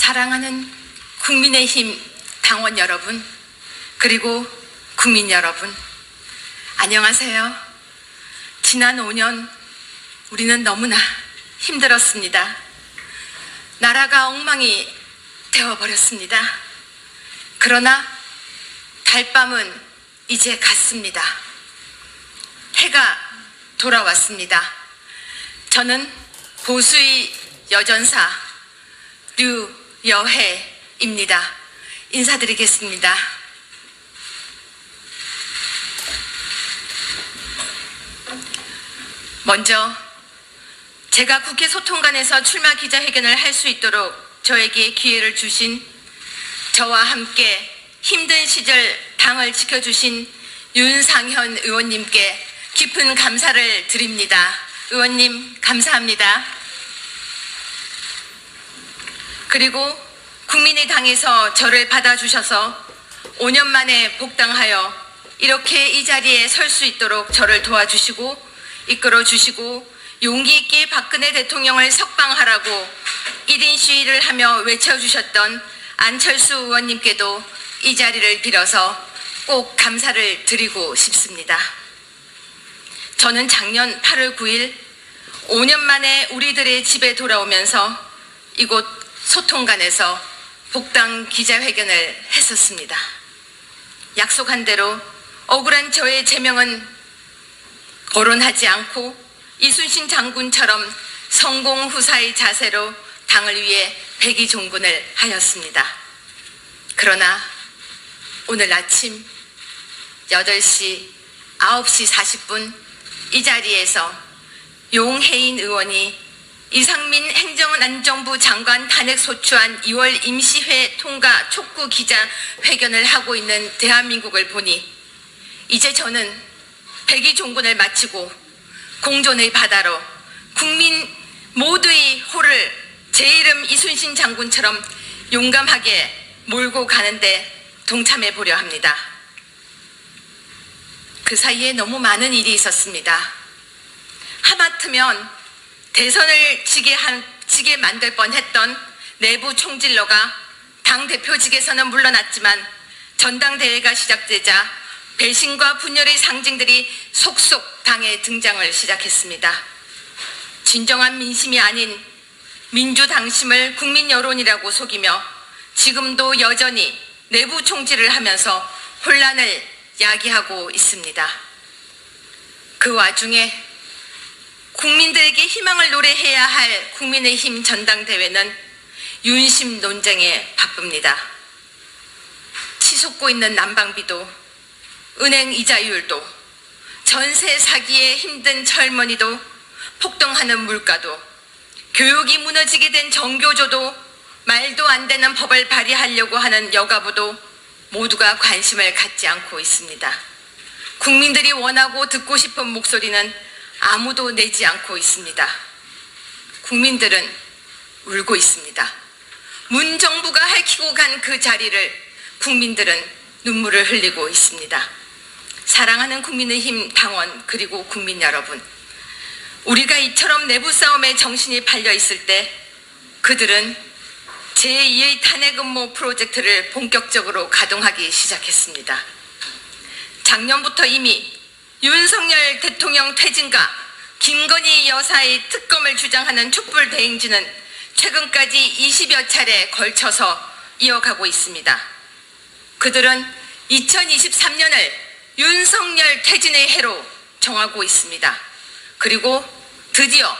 사랑하는 국민의힘 당원 여러분, 그리고 국민 여러분, 안녕하세요. 지난 5년 우리는 너무나 힘들었습니다. 나라가 엉망이 되어버렸습니다. 그러나 달밤은 이제 갔습니다. 해가 돌아왔습니다. 저는 보수의 여전사 류 여해입니다. 인사드리겠습니다. 먼저 제가 국회 소통관에서 출마 기자회견을 할 수 있도록 저에게 기회를 주신 저와 함께 힘든 시절 당을 지켜주신 윤상현 의원님께 깊은 감사를 드립니다. 의원님 감사합니다. 그리고 국민의 당에서 저를 받아주셔서 5년 만에 복당하여 이렇게 이 자리에 설 수 있도록 저를 도와주시고 이끌어 주시고 용기 있게 박근혜 대통령을 석방하라고 1인 시위를 하며 외쳐주셨던 안철수 의원님께도 이 자리를 빌어서 꼭 감사를 드리고 싶습니다. 저는 작년 8월 9일 5년 만에 우리들의 집에 돌아오면서 이곳 소통관에서 복당 기자회견을 했었습니다. 약속한 대로 억울한 저의 제명은 거론하지 않고 이순신 장군처럼 성공 후사의 자세로 당을 위해 백의 종군을 하였습니다. 그러나 오늘 아침 8시, 9시 40분 이 자리에서 용혜인 의원이 이상민 행정안전부 장관 탄핵 소추안 2월 임시회 통과 촉구 기자 회견을 하고 있는 대한민국을 보니 이제 저는 백의 종군을 마치고 공존의 바다로 국민 모두의 호를 제 이름 이순신 장군처럼 용감하게 몰고 가는데 동참해 보려 합니다. 그 사이에 너무 많은 일이 있었습니다. 하마터면 대선을 지게, 한, 지게 만들 뻔했던 내부 총질러가 당 대표직에서는 물러났지만 전당대회가 시작되자 배신과 분열의 상징들이 속속 당에 등장을 시작했습니다. 진정한 민심이 아닌 민주당심을 국민 여론이라고 속이며 지금도 여전히 내부 총질을 하면서 혼란을 야기하고 있습니다. 그 와중에 국민들에게 희망을 노래해야 할 국민의힘 전당대회는 윤심 논쟁에 바쁩니다. 치솟고 있는 난방비도 은행 이자율도 전세 사기에 힘든 젊은이도 폭등하는 물가도 교육이 무너지게 된 정교조도 말도 안 되는 법을 발의하려고 하는 여가부도 모두가 관심을 갖지 않고 있습니다. 국민들이 원하고 듣고 싶은 목소리는 아무도 내지 않고 있습니다. 국민들은 울고 있습니다. 문 정부가 핥히고 간 그 자리를 국민들은 눈물을 흘리고 있습니다. 사랑하는 국민의힘 당원 그리고 국민 여러분, 우리가 이처럼 내부 싸움에 정신이 팔려 있을 때 그들은 제2의 탄핵 음모 프로젝트를 본격적으로 가동하기 시작했습니다. 작년부터 이미 윤석열 대통령 퇴진과 김건희 여사의 특검을 주장하는 촛불 대행진은 최근까지 20여 차례 걸쳐서 이어가고 있습니다. 그들은 2023년을 윤석열 퇴진의 해로 정하고 있습니다. 그리고 드디어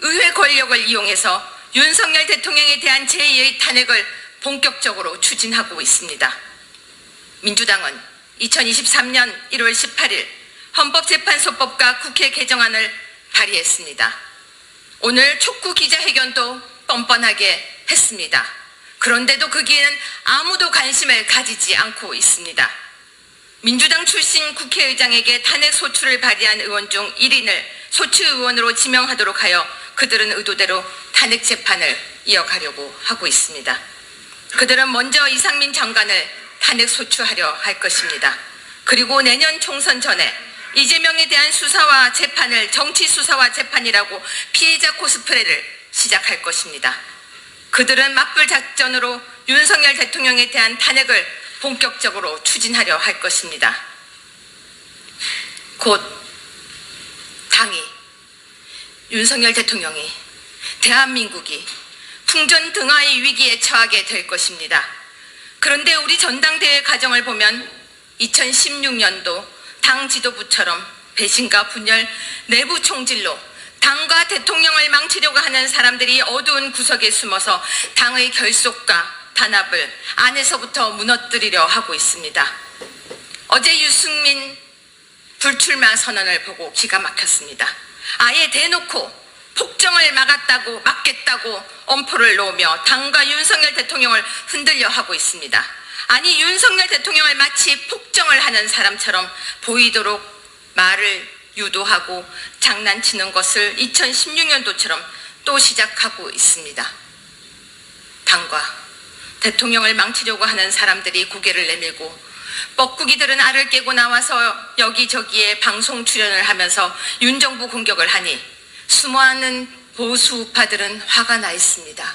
의회 권력을 이용해서 윤석열 대통령에 대한 제2의 탄핵을 본격적으로 추진하고 있습니다. 민주당은 2023년 1월 18일 헌법재판소법과 국회 개정안을 발의했습니다. 오늘 촉구 기자회견도 뻔뻔하게 했습니다. 그런데도 거기에는 아무도 관심을 가지지 않고 있습니다. 민주당 출신 국회의장에게 탄핵 소추를 발의한 의원 중 1인을 소추 의원으로 지명하도록 하여 그들은 의도대로 탄핵 재판을 이어가려고 하고 있습니다. 그들은 먼저 이상민 장관을 탄핵 소추하려 할 것입니다. 그리고 내년 총선 전에 이재명에 대한 수사와 재판을 정치 수사와 재판이라고 피해자 코스프레를 시작할 것입니다. 그들은 맞불 작전으로 윤석열 대통령에 대한 탄핵을 본격적으로 추진하려 할 것입니다. 곧 당이 윤석열 대통령이 대한민국이 풍전등화의 위기에 처하게 될 것입니다. 그런데 우리 전당대회 과정을 보면 2016년도 당 지도부처럼 배신과 분열, 내부 총질로 당과 대통령을 망치려고 하는 사람들이 어두운 구석에 숨어서 당의 결속과 단합을 안에서부터 무너뜨리려 하고 있습니다. 어제 유승민 불출마 선언을 보고 기가 막혔습니다. 아예 대놓고 폭정을 막았다고 막겠다고 엄포를 놓으며 당과 윤석열 대통령을 흔들려 하고 있습니다. 아니 윤석열 대통령을 마치 폭정을 하는 사람처럼 보이도록 말을 유도하고 장난치는 것을 2016년도처럼 또 시작하고 있습니다. 당과 대통령을 망치려고 하는 사람들이 고개를 내밀고 뻐꾸기들은 알을 깨고 나와서 여기저기에 방송 출연을 하면서 윤 정부 공격을 하니 수모하는 보수 우파들은 화가 나 있습니다.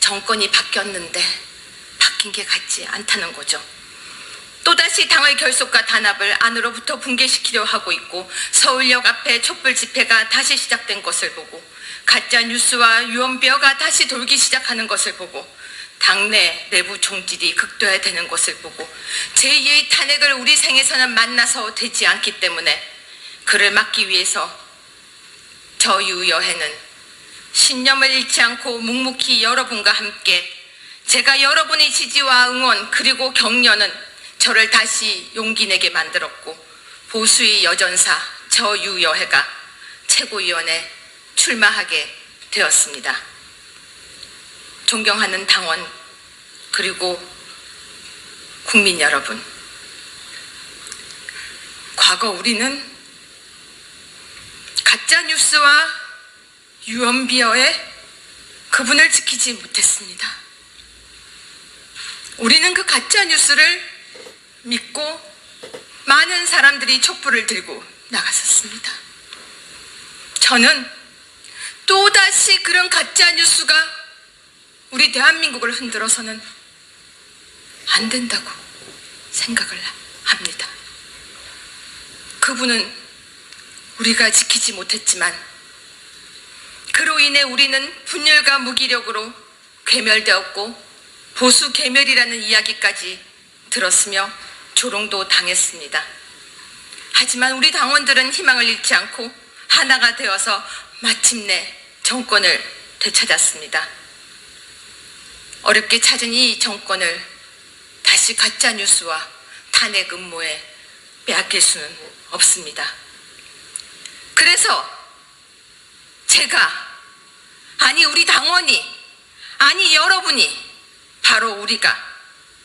정권이 바뀌었는데 게 같지 않다는 거죠. 또다시 당의 결속과 단합을 안으로부터 붕괴시키려 하고 있고 서울역 앞에 촛불 집회가 다시 시작된 것을 보고 가짜 뉴스와 유언비어가 다시 돌기 시작하는 것을 보고 당내 내부 총질이 극도화되는 것을 보고 제2의 탄핵을 우리 생에서는 만나서 되지 않기 때문에 그를 막기 위해서 저유여해는 신념을 잃지 않고 묵묵히 여러분과 함께 제가 여러분의 지지와 응원 그리고 격려는 저를 다시 용기 내게 만들었고 보수의 여전사 저유여해가 최고위원에 출마하게 되었습니다. 존경하는 당원 그리고 국민 여러분 과거 우리는 가짜 뉴스와 유언비어에 그분을 지키지 못했습니다. 우리는 그 가짜 뉴스를 믿고 많은 사람들이 촛불을 들고 나갔었습니다. 저는 또다시 그런 가짜 뉴스가 우리 대한민국을 흔들어서는 안 된다고 생각을 합니다. 그분은 우리가 지키지 못했지만 그로 인해 우리는 분열과 무기력으로 괴멸되었고 보수 괴멸이라는 이야기까지 들었으며 조롱도 당했습니다. 하지만 우리 당원들은 희망을 잃지 않고 하나가 되어서 마침내 정권을 되찾았습니다. 어렵게 찾은 이 정권을 다시 가짜 뉴스와 탄핵 음모에 빼앗길 수는 없습니다. 그래서 제가 아니 우리 당원이 아니 여러분이 바로 우리가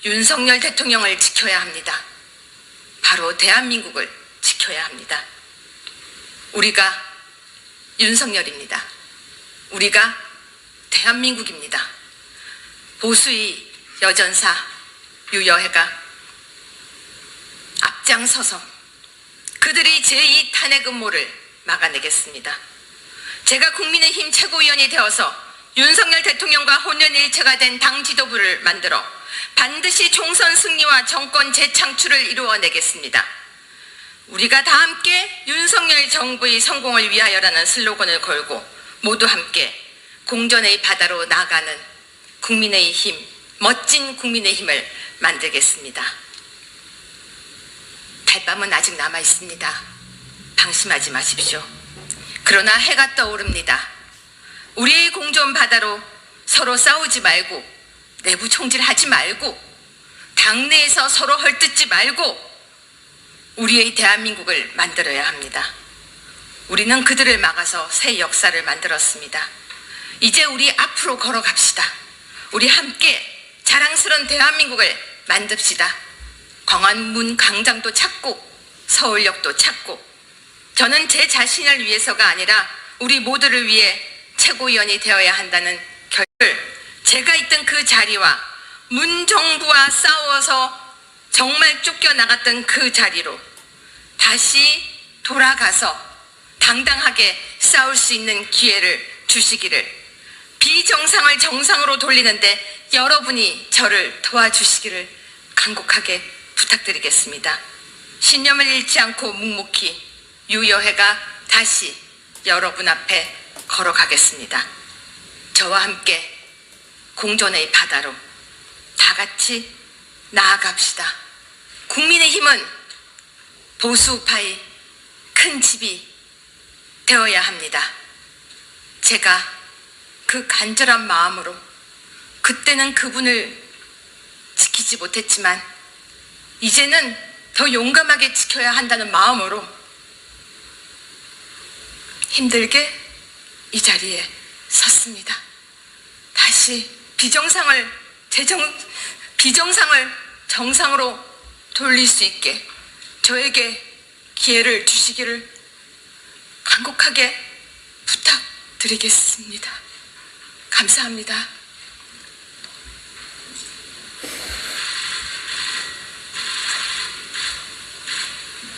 윤석열 대통령을 지켜야 합니다. 바로 대한민국을 지켜야 합니다. 우리가 윤석열입니다. 우리가 대한민국입니다. 보수의 여전사 유여해가 앞장서서 그들이 제2 탄핵 음모를 막아내겠습니다. 제가 국민의힘 최고위원이 되어서 윤석열 대통령과 혼연일체가 된 당 지도부를 만들어 반드시 총선 승리와 정권 재창출을 이루어내겠습니다. 우리가 다 함께 윤석열 정부의 성공을 위하여라는 슬로건을 걸고 모두 함께 공전의 바다로 나가는 국민의 힘, 멋진 국민의 힘을 만들겠습니다. 달밤은 아직 남아 있습니다. 방심하지 마십시오. 그러나 해가 떠오릅니다. 우리의 공존 바다로 서로 싸우지 말고 내부 총질하지 말고 당내에서 서로 헐뜯지 말고 우리의 대한민국을 만들어야 합니다. 우리는 그들을 막아서 새 역사를 만들었습니다. 이제 우리 앞으로 걸어갑시다. 우리 함께 자랑스러운 대한민국을 만듭시다. 광화문 광장도 찾고 서울역도 찾고 저는 제 자신을 위해서가 아니라 우리 모두를 위해 최고위원이 되어야 한다는 결을 제가 있던 그 자리와 문 정부와 싸워서 정말 쫓겨나갔던 그 자리로 다시 돌아가서 당당하게 싸울 수 있는 기회를 주시기를 비정상을 정상으로 돌리는데 여러분이 저를 도와주시기를 간곡하게 부탁드리겠습니다. 신념을 잃지 않고 묵묵히 유여회가 다시 여러분 앞에 걸어가겠습니다. 저와 함께 공존의 바다로 다 같이 나아갑시다. 국민의힘은 보수파의 큰 집이 되어야 합니다. 제가 그 간절한 마음으로 그때는 그분을 지키지 못했지만 이제는 더 용감하게 지켜야 한다는 마음으로 힘들게 이 자리에 섰습니다. 다시 비정상을 재정 비정상을 정상으로 돌릴 수 있게 저에게 기회를 주시기를 간곡하게 부탁드리겠습니다. 감사합니다.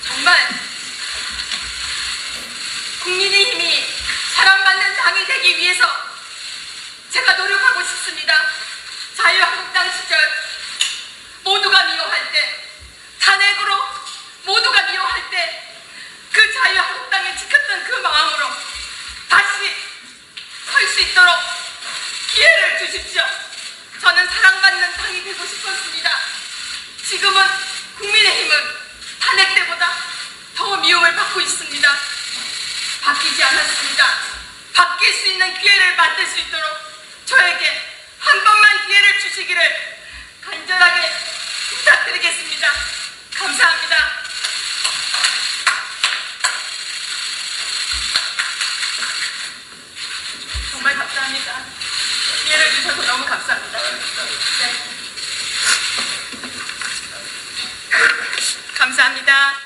정말 국민의힘이 되기 위해서 제가 노력하고 싶습니다. 자유한국당 시절 모두가 미워할 때, 탄핵으로 모두가 미워할 때, 그 자유한국당이 지켰던 그 마음으로 다시 설 수 있도록 기회를 주십시오. 저는 사랑받는 당이 되고 싶었습니다. 지금은 국민의힘은 탄핵 때보다 더 미움을 받고 있습니다. 바뀌지 않았습니다. 바뀔 수 있는 기회를 만들 수 있도록 저에게 한 번만 기회를 주시기를 간절하게 부탁드리겠습니다. 감사합니다. 정말 감사합니다. 기회를 주셔서 너무 감사합니다. 네. 감사합니다.